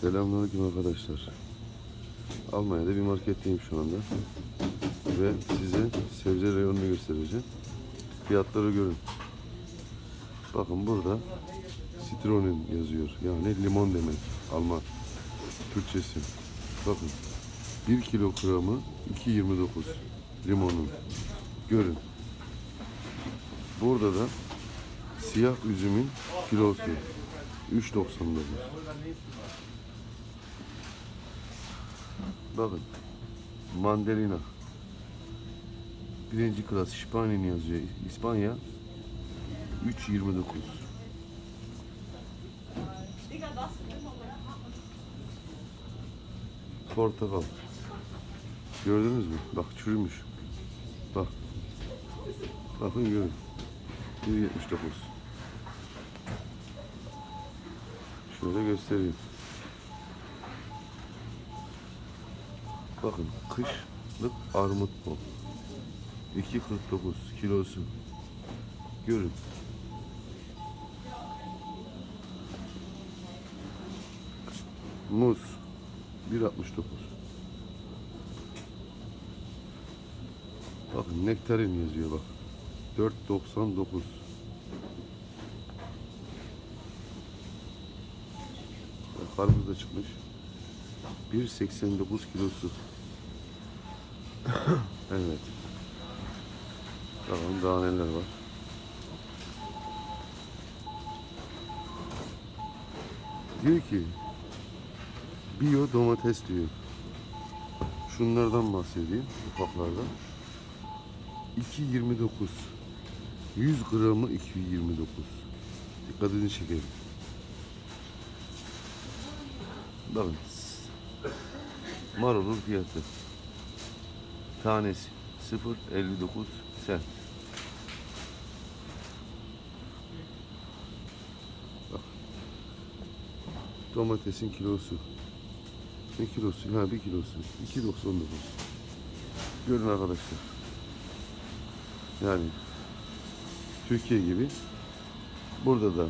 Selamünaleyküm arkadaşlar. Almanya'da bir marketteyim şu anda. Ve size sebze reyonunu göstereceğim. Fiyatları görün. Bakın burada Citroen yazıyor. Yani limon demek. Alman. Türkçesi. Bakın. 1 kilogramı 2.29 limonun. Görün. Burada da siyah üzümün kilosu 3.99. Bakın. Mandalina. Birinci klas İspanya yazıyor. İspanya 3.29. Portakal. Gördünüz mü? Bak çürümüş. Bak. Bakın görün. 1.79. Şöyle göstereyim. Bakın kışlık armut bu. 2.49 kilosu. Görün. Muz 1.69. Bakın nektarin yazıyor bak. 4.99. Bak, Karpuz da çıkmış. 1.89 kilosu. evet. Tamam daha neler var. Diyor ki Biyo domates diyor. Şunlardan bahsedeyim ufaklardan. 2.29 100 gramı 2.29 Dikkatini çekelim. Bakın. Marulun fiyatı. Tanesi 0.59 sen. Bak. Domatesin kilosu. Ne kilosu? Ha bir kilosu. 2.99. Görün arkadaşlar. Yani Türkiye gibi burada da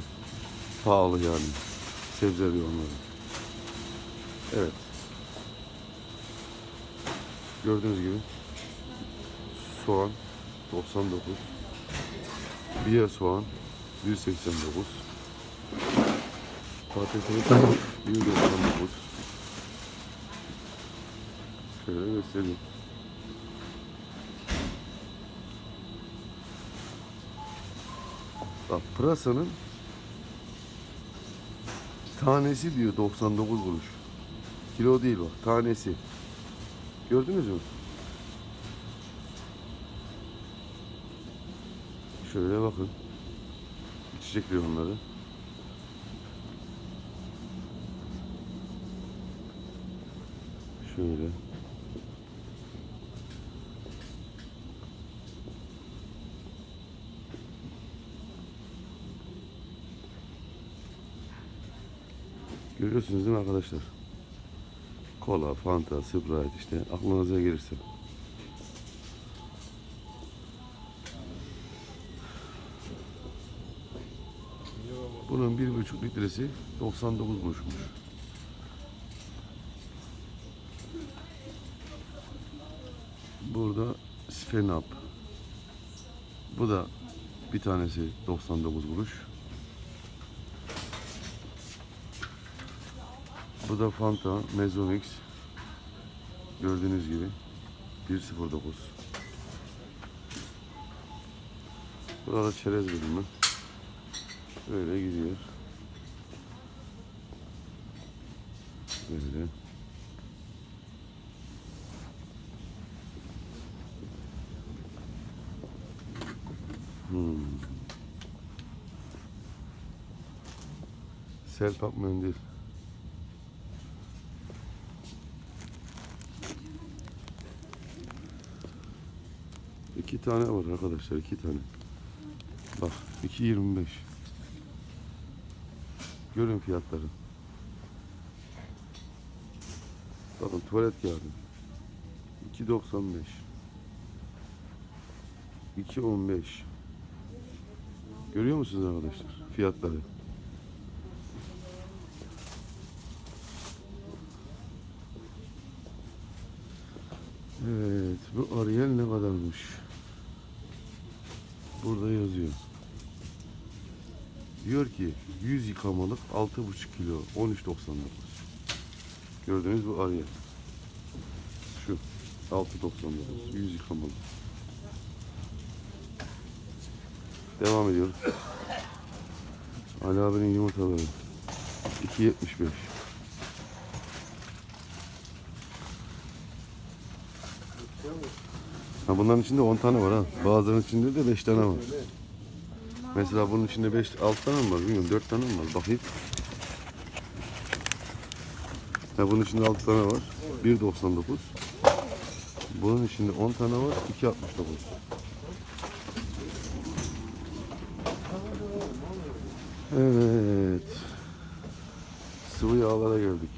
pahalı yani sebze reyonları. Evet. Gördüğünüz gibi soğan 99 Biye soğan 189 Patates 199 Şöyle göstereyim. Bak pırasanın tanesi diyor 99 kuruş. Kilo değil bak tanesi. Gördünüz mü? Şöyle bakın. İçecek onları. Şöyle. Görüyorsunuz değil mi arkadaşlar? Kola, Fanta, Sprite işte aklınıza gelirse. Bunun bir buçuk litresi 99 kuruşmuş. Burada Spenap. Bu da bir tanesi 99 kuruş. Bu da Fanta Mezomix. Gördüğünüz gibi 1.09. Burada çerez bölümü. Böyle gidiyor. Böyle. Hmm. Selpak mendil. İki tane var arkadaşlar iki tane. Bak 2.25. Görün fiyatları. Bakın tuvalet kağıdı. 2.95. 2.15. Görüyor musunuz arkadaşlar fiyatları? Evet bu Ariel ne kadarmış? Burada yazıyor. Diyor ki 100 yıkamalık 6,5 kilo 13.99. Gördüğünüz bu Ariel. Şu 6.99 100 yıkamalık. Devam ediyoruz. Ali abinin yumurtaları 2.75. Ha bunların içinde 10 tane var ha. Bazılarının içinde de 5 tane var. Mesela bunun içinde 5 6 tane mi var bilmiyorum 4 tane mi var bakayım. Ha bunun içinde 6 tane var. 1.99. Bunun içinde 10 tane var. 2.69. Evet. Sıvı yağlara geldik.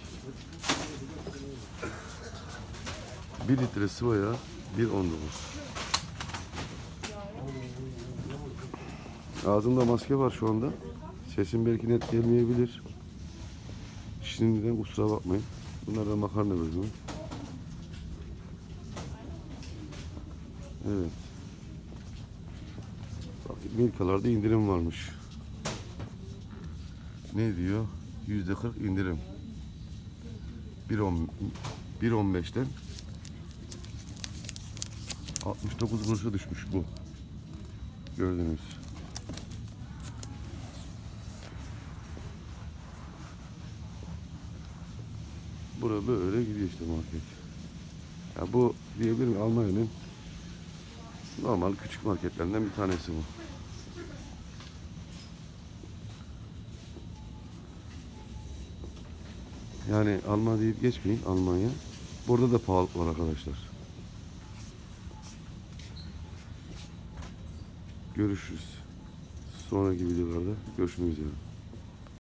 1 litre sıvı yağ 1.19. Ağzımda maske var şu anda. Sesim belki net gelmeyebilir. Şimdiden kusura bakmayın. Bunlar da makarna bölümü. Evet. Bak, Milkalarda indirim varmış. Ne diyor? Yüzde 40 indirim. 1.10 1.15'ten 69 kuruşa düşmüş bu. Gördünüz. Bura böyle gidiyor işte market. Ya bu diyebilirim Almanya'nın normal küçük marketlerinden bir tanesi bu. Yani Alman deyip geçmeyin Almanya. Burada da pahalı var arkadaşlar. Görüşürüz. Sonraki videolarda görüşmek üzere.